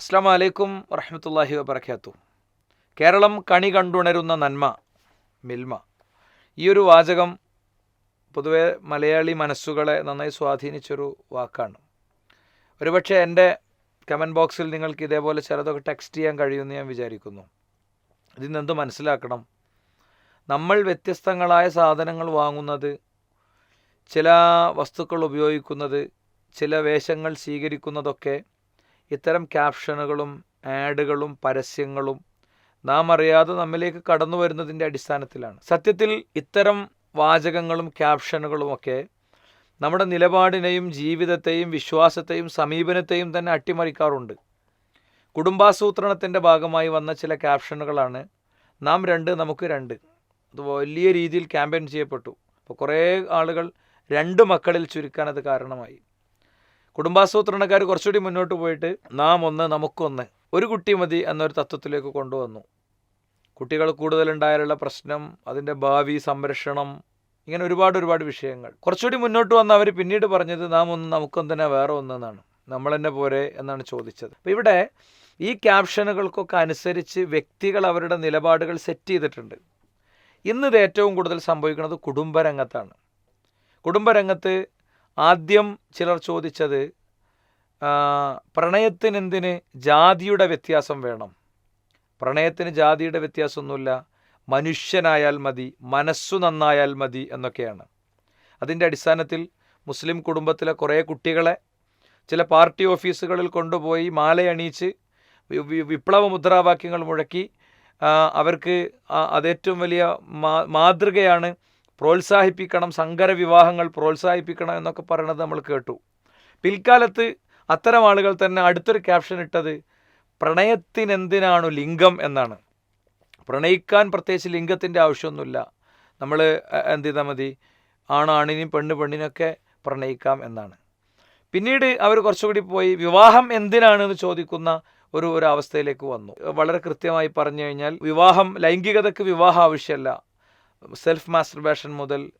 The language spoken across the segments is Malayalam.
അസ്സാം വലൈക്കും വറഹമത്തല്ലാഹി വബർക്കാത്തു കേരളം കണി കണ്ടുണരുന്ന നന്മ മിൽമ. ഈ ഒരു വാചകം പൊതുവെ മലയാളി മനസ്സുകളെ നന്നായി സ്വാധീനിച്ചൊരു വാക്കാണ്. ഒരുപക്ഷെ എന്റെ കമന്റ് ബോക്സിൽ നിങ്ങൾക്ക് ഇതേപോലെ ചിലതൊക്കെ ടെക്സ്റ്റ് ചെയ്യാൻ കഴിയുമെന്ന് ഞാൻ വിചാരിക്കുന്നു. ഇതിൽ നിന്നെന്ത് മനസ്സിലാക്കണം? നമ്മൾ വ്യത്യസ്തങ്ങളായ സാധനങ്ങൾ വാങ്ങുന്നത് ചില വസ്തുക്കൾ ഉപയോഗിക്കുന്നത് ചില വേഷങ്ങൾ സ്വീകരിക്കുന്നതൊക്കെ ഇത്തരം ക്യാപ്ഷനുകളും ആഡുകളും പരസ്യങ്ങളും നാം അറിയാതെ നമ്മിലേക്ക് കടന്നു വരുന്നതിന്റെ അടിസ്ഥാനത്തിലാണ്. സത്യത്തിൽ ഇത്തരം വാചകങ്ങളും ക്യാപ്ഷനുകളും ഒക്കെ നമ്മുടെ നിലപാടിനെയും ജീവിതത്തെയും വിശ്വാസത്തെയും സമീപനത്തെയും തന്നെ അട്ടിമറിക്കാറുണ്ട്. കുടുംബാസൂത്രണത്തിന്റെ ഭാഗമായി വന്ന ചില ക്യാപ്ഷനുകളാണ് നാം രണ്ട് നമുക്ക് രണ്ട്. അത് വലിയ രീതിയിൽ ക്യാമ്പയിൻ ചെയ്യപ്പെട്ടു. അപ്പോൾ കുറേ ആളുകൾ രണ്ട് മക്കളിൽ ചുരുക്കാൻ അത് കാരണമായി. കുടുംബാസൂത്രണക്കാർ കുറച്ചുകൂടി മുന്നോട്ട് പോയിട്ട് നാം ഒന്ന് നമുക്കൊന്ന് ഒരു കുട്ടി മതി എന്നൊരു തത്വത്തിലേക്ക് കൊണ്ടുവന്നു. കുട്ടികൾ കൂടുതലുണ്ടായാലുള്ള പ്രശ്നം അതിന്റെ ഭാവി സംരക്ഷണം ഇങ്ങനെ ഒരുപാട് ഒരുപാട് വിഷയങ്ങൾ. കുറച്ചുകൂടി മുന്നോട്ട് വന്ന് അവർ പിന്നീട് പറഞ്ഞത് നാം ഒന്ന് തന്നെ വേറെ ഒന്നെന്നാണ്. നമ്മൾ തന്നെ പോരെ എന്നാണ് ചോദിച്ചത്. അപ്പോൾ ഇവിടെ ഈ ക്യാപ്ഷനുകൾക്കൊക്കെ അനുസരിച്ച് വ്യക്തികൾ അവരുടെ നിലപാടുകൾ സെറ്റ് ചെയ്തിട്ടുണ്ട്. ഇന്നിത് ഏറ്റവും കൂടുതൽ സംഭവിക്കുന്നത് കുടുംബരംഗത്താണ്. കുടുംബരംഗത്ത് ആദ്യം ചിലർ ചോദിച്ചത് പ്രണയത്തിനെന്തിന് ജാതിയുടെ വ്യത്യാസം വേണം? പ്രണയത്തിന് ജാതിയുടെ വ്യത്യാസമൊന്നുമില്ല. മനുഷ്യനായാൽ മതി മനസ്സു നന്നായാൽ മതി എന്നൊക്കെയാണ്. അതിന്റെ അടിസ്ഥാനത്തിൽ മുസ്ലിം കുടുംബത്തിലെ കുറേ കുട്ടികളെ ചില പാർട്ടി ഓഫീസുകളിൽ കൊണ്ടുപോയി മാലയണിയിച്ച് വിപ്ലവ മുദ്രാവാക്യങ്ങൾ മുഴക്കി അവർക്ക് അതേറ്റവും വലിയ മാതൃകയാണ് പ്രോത്സാഹിപ്പിക്കണം സങ്കര വിവാഹങ്ങൾ പ്രോത്സാഹിപ്പിക്കണം എന്നൊക്കെ പറയണത് നമ്മൾ കേട്ടു. പിൽക്കാലത്ത് അത്തരം ആളുകൾ തന്നെ അടുത്തൊരു ക്യാപ്ഷൻ ഇട്ടത് പ്രണയത്തിനെന്തിനാണു ലിംഗം എന്നാണ്. പ്രണയിക്കാൻ പ്രത്യേകിച്ച് ലിംഗത്തിന്റെ ആവശ്യമൊന്നുമില്ല. നമ്മൾ എന്ത് ചെയ്താൽ മതി ആണാണിനും പെണ്ണ് പെണ്ണിനൊക്കെ പ്രണയിക്കാം എന്നാണ്. പിന്നീട് അവർ കുറച്ചുകൂടി പോയി വിവാഹം എന്തിനാണ്? എന്ന് ചോദിക്കുന്ന ഒരു ഒരു അവസ്ഥയിലേക്ക് വന്നു. വളരെ കൃത്യമായി പറഞ്ഞു കഴിഞ്ഞാൽ വിവാഹം ലൈംഗികതയ്ക്ക് വിവാഹം ആവശ്യമല്ല. സെൽഫ് മാസ്റ്റർബേഷൻ മുതൽ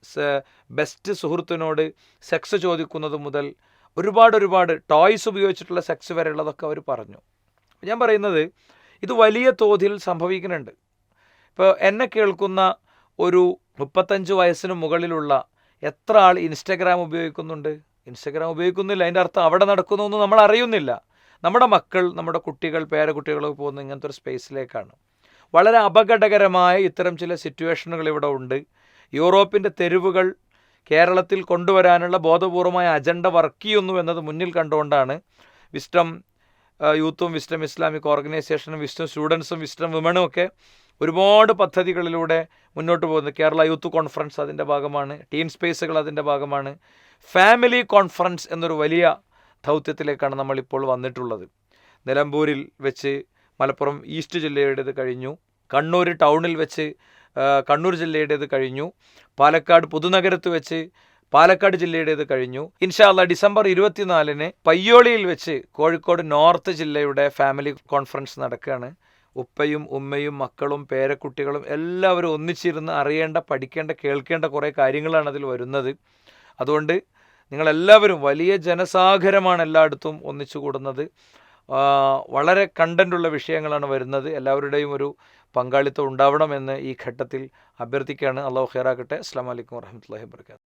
ബെസ്റ്റ് സുഹൃത്തിനോട് സെക്സ് ചോദിക്കുന്നത് മുതൽ ഒരുപാട് ഒരുപാട് ടോയ്സ് ഉപയോഗിച്ചിട്ടുള്ള സെക്സ് വരെയുള്ളതൊക്കെ അവർ പറഞ്ഞു. ഞാൻ പറയുന്നത് ഇത് വലിയ തോതിൽ സംഭവിക്കുന്നുണ്ട്. ഇപ്പോൾ എന്നെ കേൾക്കുന്ന ഒരു മുപ്പത്തഞ്ച് വയസ്സിന് മുകളിലുള്ള എത്ര ആൾ ഇൻസ്റ്റഗ്രാം ഉപയോഗിക്കുന്നുണ്ട്? ഇൻസ്റ്റഗ്രാം ഉപയോഗിക്കുന്നില്ല അതിന്റെ അർത്ഥം അവിടെ നടക്കുന്നു നമ്മൾ അറിയുന്നില്ല. നമ്മുടെ മക്കൾ നമ്മുടെ കുട്ടികൾ പേരക്കുട്ടികളൊക്കെ പോകുന്ന ഇങ്ങനത്തെ ഒരു സ്പേസിലേക്കാണ് വളരെ അപകടകരമായ ഇത്തരം ചില സിറ്റുവേഷനുകൾ ഇവിടെ ഉണ്ട്. യൂറോപ്പിന്റെ തെരുവുകൾ കേരളത്തിൽ കൊണ്ടുവരാനുള്ള ബോധപൂർവമായ അജണ്ട വർക്ക് ചെയ്യുന്നു എന്നത് മുന്നിൽ കണ്ടുകൊണ്ടാണ് വിസ്റ്റം യൂത്തും വിസ്റ്റം ഇസ്ലാമിക് ഓർഗനൈസേഷനും വിസ്റ്റം സ്റ്റുഡൻസും വിസ്റ്റം വിമണും ഒക്കെ ഒരുപാട് പദ്ധതികളിലൂടെ മുന്നോട്ട് പോകുന്നത് കേരള യൂത്ത് കോൺഫറൻസ് അതിന്റെ ഭാഗമാണ് ടീം സ്പേസുകൾ അതിന്റെ ഭാഗമാണ് ഫാമിലി കോൺഫറൻസ് എന്നൊരു വലിയ ദൗത്യത്തിലേക്കാണ് നമ്മളിപ്പോൾ വന്നിട്ടുള്ളത്. നിലമ്പൂരിൽ വെച്ച് മലപ്പുറം ഈസ്റ്റ് ജില്ലയുടേത് കഴിഞ്ഞു. കണ്ണൂർ ടൗണിൽ വെച്ച് കണ്ണൂർ ജില്ലയുടേത് കഴിഞ്ഞു. പാലക്കാട് പുതുനഗരത്ത് വെച്ച് പാലക്കാട് ജില്ലയുടേത് കഴിഞ്ഞു. ഇൻഷാല്ല ഡിസംബർ ഇരുപത്തിനാലിന് പയ്യോളിയിൽ വെച്ച് കോഴിക്കോട് നോർത്ത് ജില്ലയുടെ ഫാമിലി കോൺഫറൻസ് നടക്കുകയാണ്. ഉപ്പയും ഉമ്മയും മക്കളും പേരക്കുട്ടികളും എല്ലാവരും ഒന്നിച്ചിരുന്ന് അറിയേണ്ട പഠിക്കേണ്ട കേൾക്കേണ്ട കുറേ കാര്യങ്ങളാണ് അതിൽ വരുന്നത്. അതുകൊണ്ട് നിങ്ങളെല്ലാവരും വലിയ ജനസാഗരമാണ് എല്ലായിടത്തും ഒന്നിച്ചു കൂടുന്നത് വളരെ കണ്ടന്റുള്ള വിഷയങ്ങളാണ് വരുന്നത്. എല്ലാവരുടെയും ഒരു പങ്കാളിത്തം ഉണ്ടാവണമെന്ന് ഈ ഘട്ടത്തിൽ അഭ്യർത്ഥിക്കുകയാണ്. അള്ളാഹു ഖേറാക്കട്ടെ. അസ്സാം വലൈക്കും വർഹമത്തല്ലാഹി വർക്കാത്തു